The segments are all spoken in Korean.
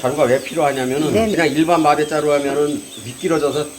자루가 왜 필요하냐면은 네. 그냥 일반 마대 자루 하면은 미끼러져서 돼.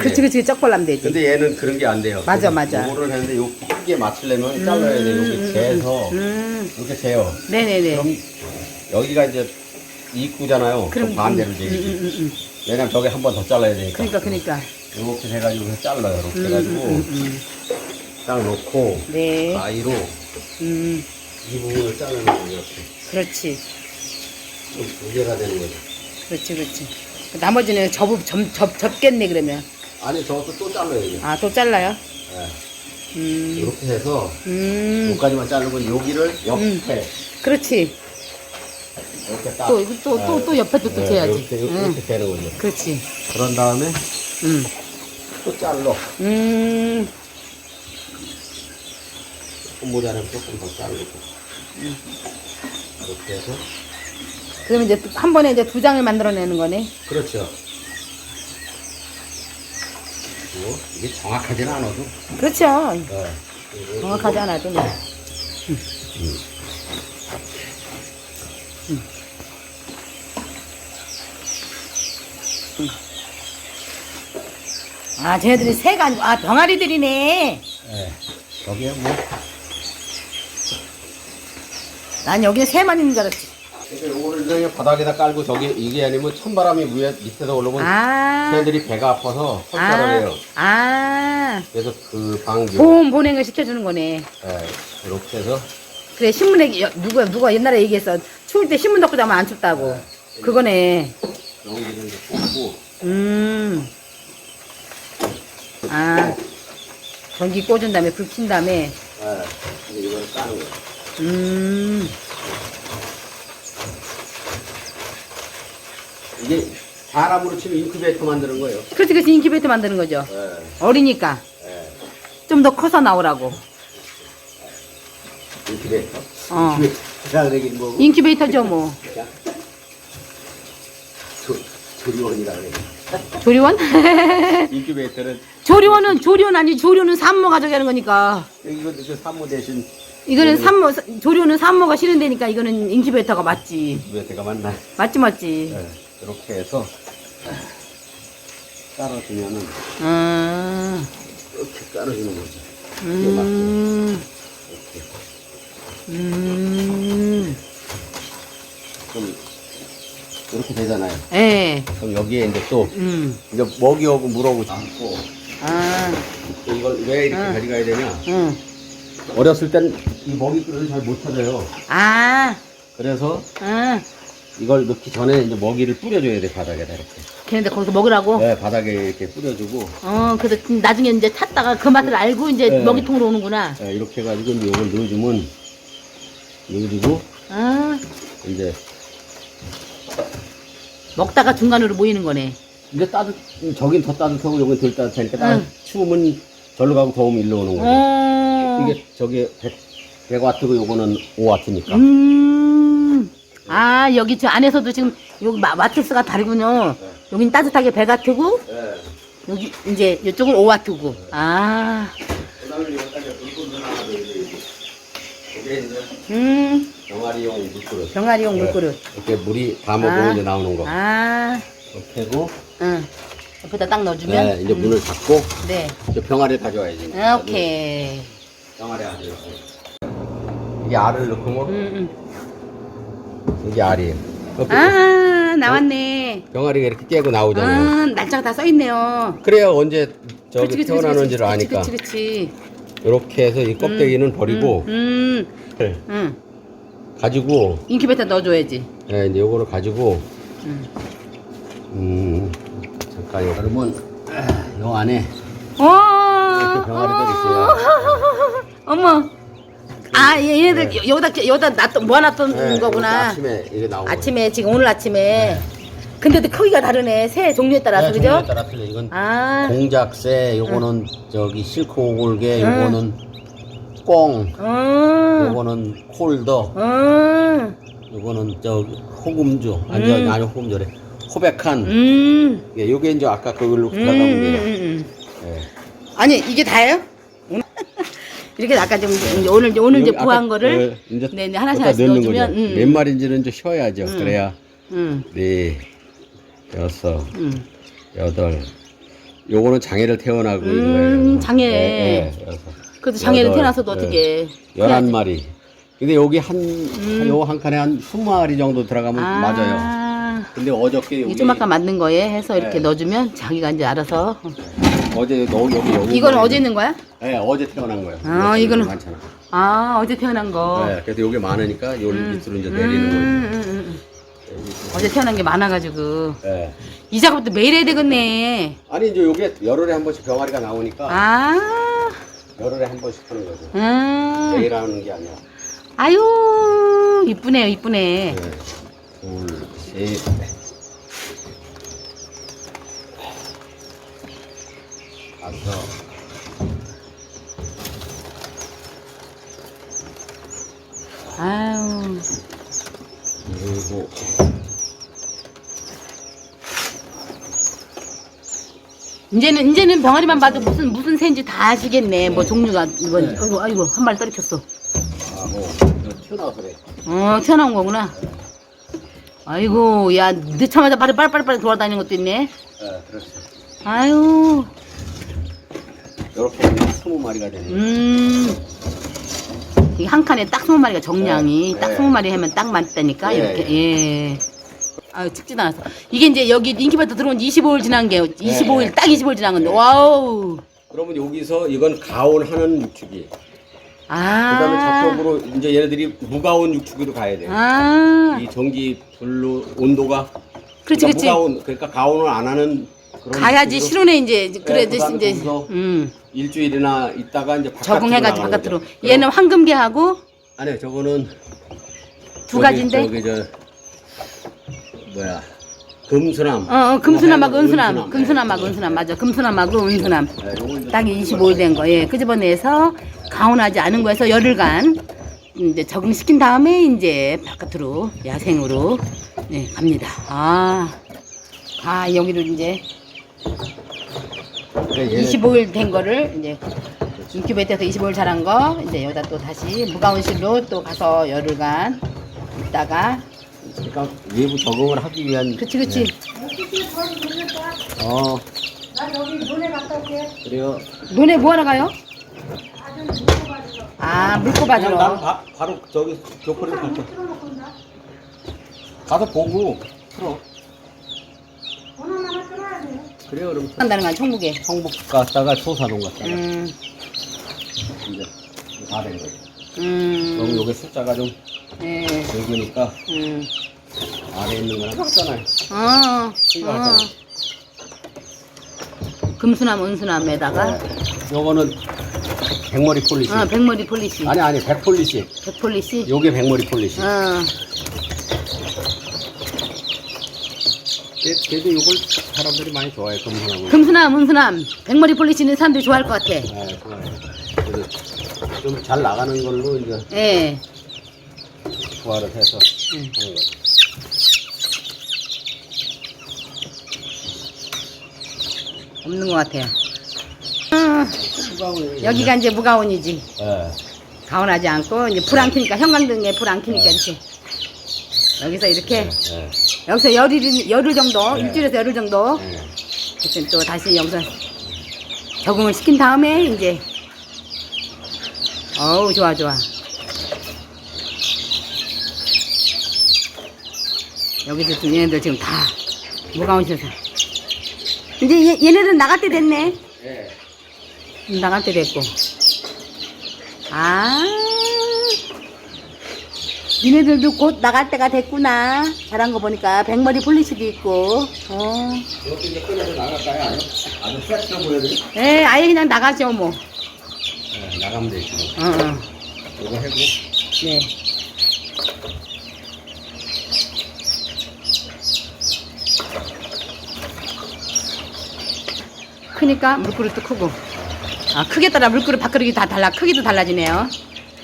그렇지 그렇지 쩍벌라면 되지. 근데 얘는 그런 게 안 돼요. 맞아, 맞아. 요거를 했는데 요 크게 맞추려면 잘라야 돼. 이렇게 재서 음. 이렇게 재요. 네네네. 그럼 여기가 이제 입구잖아요. 그럼 반대로 음, 재야지. 음, 음, 음. 왜냐면 저게 한 번 더 잘라야 되니까. 그러니까 그러니까. 이렇게 해가지고 잘라요. 이렇게 음, 해가지고 음, 음, 딱 놓고 네. 가위로 음. 이 부분을 자르는 거예요. 이렇게. 그렇지. 좀 무게가 되는 거죠. 그렇지 그렇지. 나머지는 접, 접, 접, 접겠네 그러면. 아니 저것도 또. 이제. 아또 잘라요? 네. 음. 이렇게 해서 음. 여기까지만 자르고 여기를 옆에 음. 그렇지. 이렇게 딱. 또, 이거 또, 또, 또 옆에도 또 네, 재야지. 이렇게, 이렇게 응. 되는 거죠. 그렇지. 그런 다음에 음. 또 잘라. 음. 조금 모자라면 조금 더 자르고. 이렇게 해서. 그러면 이제 또한 번에 이제 두 장을 만들어내는 거네. 그렇죠. 뭐, 이게 정확하지는 않아도. 그렇죠. 네. 정확하지 않아도 뭐. 아, 쟤네들이 새가 아니고, 아, 병아리들이네. 네. 저기에 뭐. 난 여기에 새만 있는 줄 알았지. 그러니까 요거를 그냥 바닥에다 깔고 저기 이게 아니면 찬바람이 위에 밑에서 올라오면 아, 걔네들이 배가 아파서 설사를 아, 해요. 아. 그래서 그 방교. 보험 보냉을 시켜주는 거네. 네. 이렇게 해서 그래, 신문에, 여- 누가, 누가 옛날에 얘기했어. 추울 때 신문 덮고 자면 안 춥다고. 그거네. 여기를 이제 꽂고 음. 아. 전기 꽂은 다음에 불 킨 다음에, 네. 이제 이걸 까는 거예요. 음. 이게 사람으로 치면 인큐베이터 만드는 거예요. 그렇지, 그렇지. 인큐베이터 만드는 거죠. 네. 어리니까. 네. 좀더 커서 나오라고. 인큐베이터. 어. 인큐베이터라 그러긴 뭐고. 인큐베이터죠, 뭐. 조, 조리원이라 그래. 조리원? 인큐베이터는 조리원은, 조리원 아니, 조리원은 산모 가져가는 거니까. 이거 그 산모 대신 이거는 음. 산모, 조리원은 산모가 싫은 데니까 이거는 인큐베이터가 맞지. 인큐베이터가 맞나? 맞지, 맞지. 네. 이렇게 해서 깔아주면은 아, 이렇게 깔아주는 거죠. 음, 이렇게 음, 좀 이렇게 되잖아요. 예, 그럼 여기에 이제 또 음, 이제 먹이하고 물하고 담고 아, 또 이걸 왜 이렇게 응. 가져가야 되냐? 응, 어렸을 땐 이 먹이 그릇을 잘 못 찾아요. 아, 그래서 아, 이걸 넣기 전에 이제 먹이를 뿌려줘야 돼 바닥에다 이렇게. 걔네들 거기서 먹으라고? 네, 바닥에 이렇게 뿌려주고 어, 그래서 나중에 이제 찾다가 그 맛을 알고 이제 네. 먹이통으로 오는구나. 네, 이렇게 해가지고 이제 이걸 넣어주면 넣어주고 아, 이제 먹다가 중간으로 모이는 거네. 이제 따뜻 저긴 더 따뜻하고 여긴 덜 따뜻하니까 따- 응. 추우면 절로 가고 더우면 일로 오는 거죠. 어, 이게 저기 100, 100와트고 요거는 5와트니까. 음, 아, 여기 저 안에서도 지금 여기 마- 마트스가 다르군요. 여긴 따뜻하게 배 같고, 네. 여기 이제 이쪽은 5와트고. 아, 그다음에 여기까지 물건을 하나 더 이제 이게 이제 음, 병아리용 물그릇. 병아리용 네. 물그릇. 이렇게 물이 다 먹으면 아. 이제 나오는 거. 아, 이렇게 하고 응. 옆에다 딱 넣어주면. 네, 이제 음, 문을 닫고 네. 이제 병아리를 가져와야지. 아, 오케이. 병아리 이렇게. 이게 알을 넣고 음, 이게 알이에요. 음. 아, 나왔네. 병아리가 이렇게 깨고 나오잖아요. 아, 날짜가 다 써있네요. 그래야 언제 저기 태어나는지를 아니까. 그렇지, 그렇지. 이렇게 해서 이 껍데기는 버리고 음, 네, 음. 가지고 인큐베이터 넣어줘야지. 네, 이제 요거를 가지고 음. 음 잠깐요. 그러면 아, 요 안에 와. 이렇게 병아리들 있어요. 어머. 아, 얘- 얘네들 여- 여기다 여기다 놔뒀 모아놨던 네, 거구나. 이것도 아침에 이게 나오고. 아침에 지금 오늘 아침에. 근데도 크기가 다르네. 새 종류에 따라서 네, 그죠? 종류에 따라 틀려. 이건 아. 공작새, 요거는 저기 실크 오골개, 응. 요거는 꽁, 어. 요거는 콜더, 어. 요거는 저 호금주, 아니 음. 아니 호금주래. 호백한. 음. 예, 요게 이제 아까 그걸로 음, 음, 돼요. 음. 예. 아니 이게 다예요? 이렇게 아까 좀 이제 오늘 이제 오늘 이제 아까 거를 그 이제 네, 네, 하나씩 하나씩 넣는 넣어주면, 거죠. 음. 몇 마리인지는 좀 쉬어야죠. 음. 그래야 응, 네, 여섯, 응. 여덟. 요거는 장애를 태어나고 있는 음, 거예요. 장애. 네, 네, 여섯. 그래도 장애를 여덟, 태어나서도 네. 어떻게. 열한 마리. 근데 여기 한, 음. 요한 칸에 한 20마리 정도 들어가면 맞아요. 근데 어저께 이게 여기 좀 아까 만든 거에 해서 이렇게 네. 넣어주면 자기가 이제 알아서. 어제 너 여기 여기 이건 어제 있는 거야? 네, 어제 태어난 거예요. 아, 이거는- 많잖아. 아, 어제 태어난 거. 네, 그래서 여기 많으니까 요 밑으로 이제 음, 내리는 거예요. 음, 음, 음. 어제 태어난 게 많아가지고. 네. 이 작업도 매일 해야 되겠네. 아니 이제 요게 열흘에 한 번씩 병아리가 나오니까 아, 열흘에 한 번씩 하는 거죠. 음. 매일 하는 게 아니라. 아유, 이쁘네요, 이쁘네. 네. 둘, 셋, 넷. 다섯. 아유, 일곱. 이제는, 이제는 병아리만 봐도 무슨, 무슨 새인지 다 아시겠네. 뭐 종류가, 이거, 네. 아이고, 아이고, 한 마리 떨어졌어. 아홉. 이거 튀어나와서 그래. 어, 튀어나온 거구나. 아이고, 야, 늦자마자 빨리 빨리 빨리 돌아다니는 것도 있네. 네, 그렇죠. 아유, 이렇게 하면 스무 마리가 되네. 음. 이게 한 칸에 딱 20마리가 정량이 네, 딱 네. 20마리 하면 딱 맞다니까 네, 이렇게 예. 아유 찍지도 않았어. 이게 이제 여기 인기바터 들어온 지 25일 지난 게 25일 네. 딱 25일 지난 건데 네. 와우. 그러면 여기서 이건 가온하는 육축이. 아. 그다음에 저쪽으로 이제 얘네들이 무가온 육축으로 가야 돼. 요 아. 이 전기 불로 온도가 그렇지 그러니까 그렇지. 무가온 그러니까 가온을 안 하는 그런 가야지 육축으로 실온에 이제 그래 네, 이제 거기서 음 일주일이나 있다가 이제 바깥으로 적응해가지고 나가는 바깥으로. 거죠. 얘는 황금계하고 아니 저거는 두 저기, 가지인데. 저기 저 뭐야 금수남. 어, 어 금수남하고 뭐 은수남. 금수남하고 네. 은수남 맞아. 금수남하고 은수남. 딱 25일 된 거, 예. 끄집어내서 가온하지 않은 거에서 열흘간 이제 적응시킨 다음에 이제 바깥으로 야생으로 네, 갑니다. 아, 아 여기로 이제 25일 된 거를 이제 인큐베이터에서 25일 자란 거 이제 여기다 또 다시 무가온실로 또 가서 열흘간 있다가 그러니까 외부 적응을 하기 위한. 그치 그치 어. 그래요. 논에 뭐하러 가요? 아 물고 그냥 난 받으러 바, 바로 저기 교포를 갈게. 가서 보고 풀어. 그래요, 그럼 한다는 건 천국에 성북 갔다가 소사동 갔다가 음, 이제 다 된. 그럼 음, 요게 숫자가 좀 예, 적으니까 음. 아래 있는 거랑 같잖아요. 어, 이거 어. 하잖아. 금수남, 은수남에다가 요거는 백머리 폴리시. 어, 백머리 폴리시, 아니 아니 백폴리시. 백폴리시. 요게 백머리 폴리시. 어, 걔, 걔도 요걸 사람들이 많이 좋아해 금손하고. 금수남, 은수남, 백머리 폴리시는 사람들이 좋아할 것 같아. 네, 좋아해. 그래서 좀 잘 나가는 걸로 이제 예. 조화를 해서 음. 하는 거죠. 없는 것 같아요. 어, 여기가 이제 무가온이지. 예. 가온하지 않고 이제 불 안 켜니까 형광등에 불 안 켜니까 이렇게 여기서 이렇게 예. 여기서 열일 열흘 정도 네. 일주일에서 열흘 정도 예. 그때 또 다시 여기서 적응을 시킨 다음에 이제 어우 좋아 좋아 여기도 지금 얘네들 지금 다 무가온실에서 이제 얘, 얘네들 나갈 때 됐네 예. 나갈 때 됐고 아 니네들도 곧 나갈 때가 됐구나 잘한 거 보니까 백머리 폴리시도 있고 어. 이것도 이제 끊어서 나갈까요? 아니요? 아주 섹시해 보여드려? 에 아예 그냥 나가죠 뭐 예, 나가면 되지. 어, 어. 이거 해고. 네. 크니까 물그릇도 크고 아 크게 따라 물그릇 밥그릇이 다 달라 크기도 달라지네요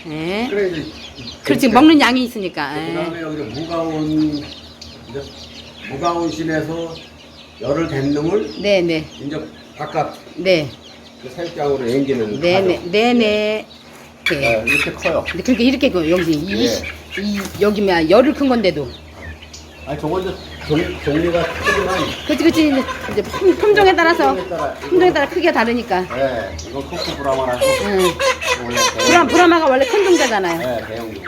네. 그래, 이제. 그렇지 먹는 양이 있으니까 그 예. 다음에 여기 무가온, 이제 무가온실에서 열을 댄 놈을 네네 이제 바깥 네 그 사육장으로 앵기는 네네 가죠. 네네 이렇게 예, 이렇게 커요. 근데 그렇게 이렇게 그 여기 이, 예. 이 여기면 열을 큰 건데도 아니 저건 이제 종, 종류가 크지만 그치, 그치. 이제, 이제 품, 품종에 따라서, 품종에 따라 이거- 품종에 따라 크기가 다르니까. 네, 이건 코코 브라마라고 응. 원래 브라, 브라마가 원래 큰 종자잖아요. 네, 대형종.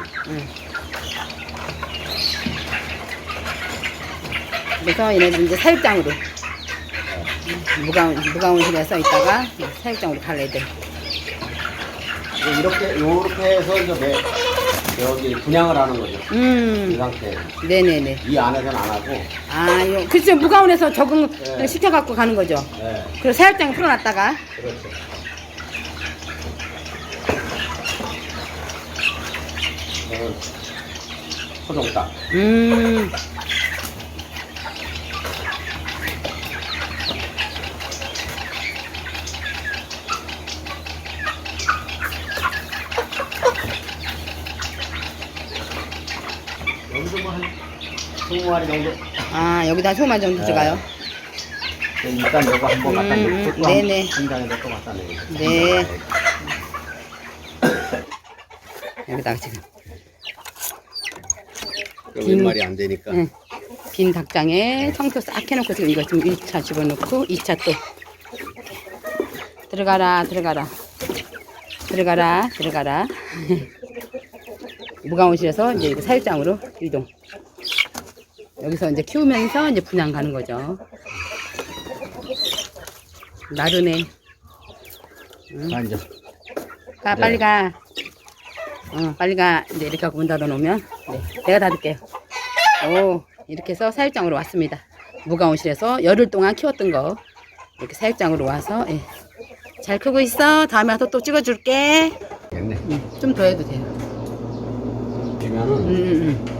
그래서 얘네들 이제 사육장으로. 무가운실에 써 있다가 사육장으로 갈 애들. 이제 이렇게 요렇게 해서 이제 매, 여기 분양을 하는 거죠. 이 음, 상태에서 네네네. 이 안에서는 안 하고. 아, 요, 그쵸. 무가운에서 적응 네. 시켜갖고 가는 거죠. 네, 그리고 사육장에 풀어놨다가. 그렇죠. 이거는 소종닭. 음, 여기도 뭐한 20 마리 정도. 아, 여기다 소만 정도 들어가요. 일단 이거 한번 갖다 음, 놓고 음, 또 네네. 한 장에다 또 갖다 내고. 네. 여기다가 지금. 몇 마리 안 되니까. 응. 빈 닭장에 청소 싹 해놓고 지금 이거 지금 1차 집어넣고 2차 또 들어가라 들어가라 들어가라 들어가라 무가온실에서 이제 이거 사육장으로 이동 여기서 이제 키우면서 이제 분양 가는 거죠. 나르네. 앉아. 가 네. 빨리 가. 어, 빨리 가. 이제 이렇게 하고 문 닫아 놓으면. 네, 내가 닫을게요. 오 이렇게 해서 사육장으로 왔습니다. 무가온실에서 열흘 동안 키웠던 거. 이렇게 사육장으로 와서 예. 잘 크고 있어? 다음에 와서 또 찍어줄게. 됐네. 좀 더 해도 돼요. 주면은 음, 음,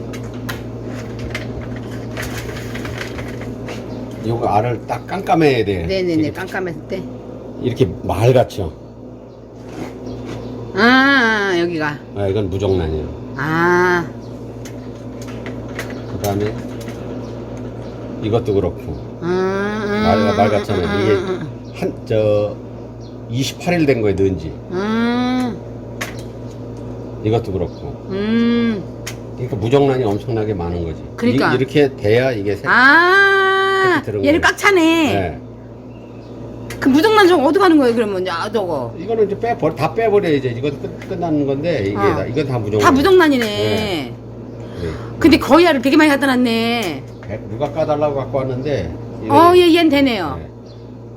요거 알을 딱 깜깜해야 돼. 음. 네네네 깜깜했을 때 이렇게 말 같죠. 아, 여기가 아, 이건 무정란이에요. 아 그 다음에 이것도 그렇고 아, 말, 말 같잖아요. 이게 음, 한저 28일 된 거에 넣은 지 음, 이것도 그렇고 음. 그러니까 무정란이 엄청나게 많은 거지. 그러니까. 이, 렇게 돼야 이게 색. 아, 이렇게 들은 얘를. 꽉 차네. 네. 그 무정란 좀 어디 가는 거예요, 그러면? 야, 저거. 이거는 이제 빼버 다 빼버려 이제 이건 끝, 끝나는 건데 이게 어. 다, 이건 다 무정란. 다 무정란이네. 네. 근데 거의 알을 되게 많이 갖다 놨네. 누가 까달라고 갖고 왔는데. 어, 얘, 얘는 되네요. 네.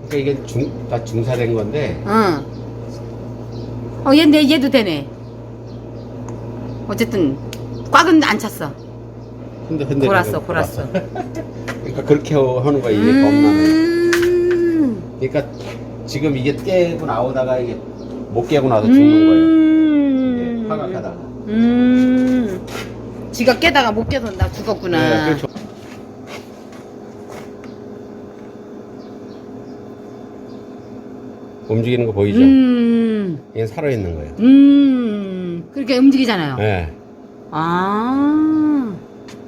그러니까 이게 중, 다 중사된 건데 응. 어, 얘, 내, 얘도 되네. 어쨌든, 꽉은 안 찼어. 흔들 흔들. 골았어, 골았어. 그러니까 그렇게 하는 거야 이게. 음. 그러니까 지금 이게 깨고 나오다가 이게 못 깨고 나서 죽는 거예요. 음. 이게 파각하다가. 음. 지가 깨다가 못 깨서 나 죽었구나. 네, 그렇죠. 움직이는 거 보이죠? 음. 얘는 살아 있는 거예요. 음. 그렇게 움직이잖아요. 네. 아.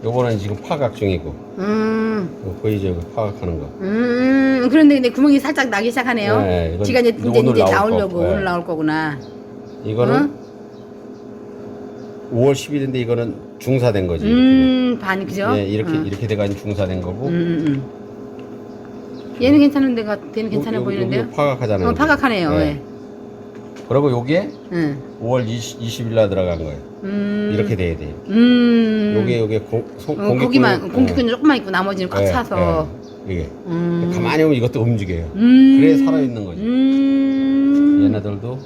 요거는 지금 파각 중이고 음. 이거 보이죠? 이거 파각하는 거. 음. 그런데 근데 구멍이 살짝 나기 시작하네요. 네, 이건 지가 이제, 이제 오늘 이제 나올 나오려고 거. 네. 오늘 나올 거구나. 이거는 5월 10일인데 이거는 중사된 거지. 음, 반 그죠? 네, 이렇게 응. 이렇게 돼가지고 중사된 거고. 음, 음, 음. 얘는 괜찮은 데가 걔는 괜찮아 요- 요- 보이는데요? 요 파각하잖아요. 어, 파각하네요. 네. 네. 그리고 요게 응. 5월 20, 20일 날 들어간 거예요. 음. 이렇게 돼야 돼요. 음. 요게 요게 고, 소, 어, 고기만 공기꾼- 공기꾼이 조금만 있고 나머지는 꽉 네, 차서. 네, 이게 음. 가만히 보면 이것도 움직여요. 음. 그래야 살아 있는 거지. 음. 얘네들도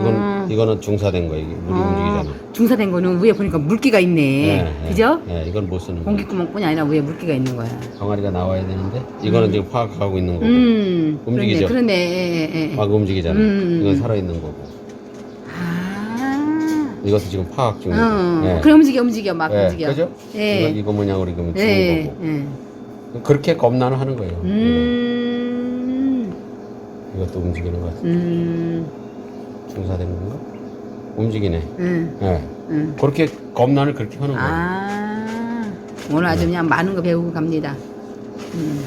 이건 어. 이거는 중사된 거 이게 물이 어, 움직이잖아. 중사된 거는 위에 보니까 물기가 있네. 그죠? 네, 이건 못 쓰는 거. 공기구멍뿐이 아니라 위에 물기가 있는 거야. 병아리가 나와야 되는데 이거는 지금 파악하고 있는 거고 음. 움직이죠? 그러네. 그러네. 예, 예, 예. 막 움직이잖아. 음. 이건 살아 있는 거고 아. 이것도 지금 파악 중이고. 어. 네. 그래 움직여 움직여 막 네, 움직여. 그죠? 예. 이거, 이거 모양으로 이거면 죽은 예. 거고. 예. 그렇게 겁나는 하는 거예요. 음. 이것도 움직이는 거 같아. 음. 중사된 건가? 움직이네. 음. 예. 음. 그렇게 겁난을 그렇게 하는 거예요. 아. 오늘 아주 그냥 많은 거 배우고 갑니다. 음.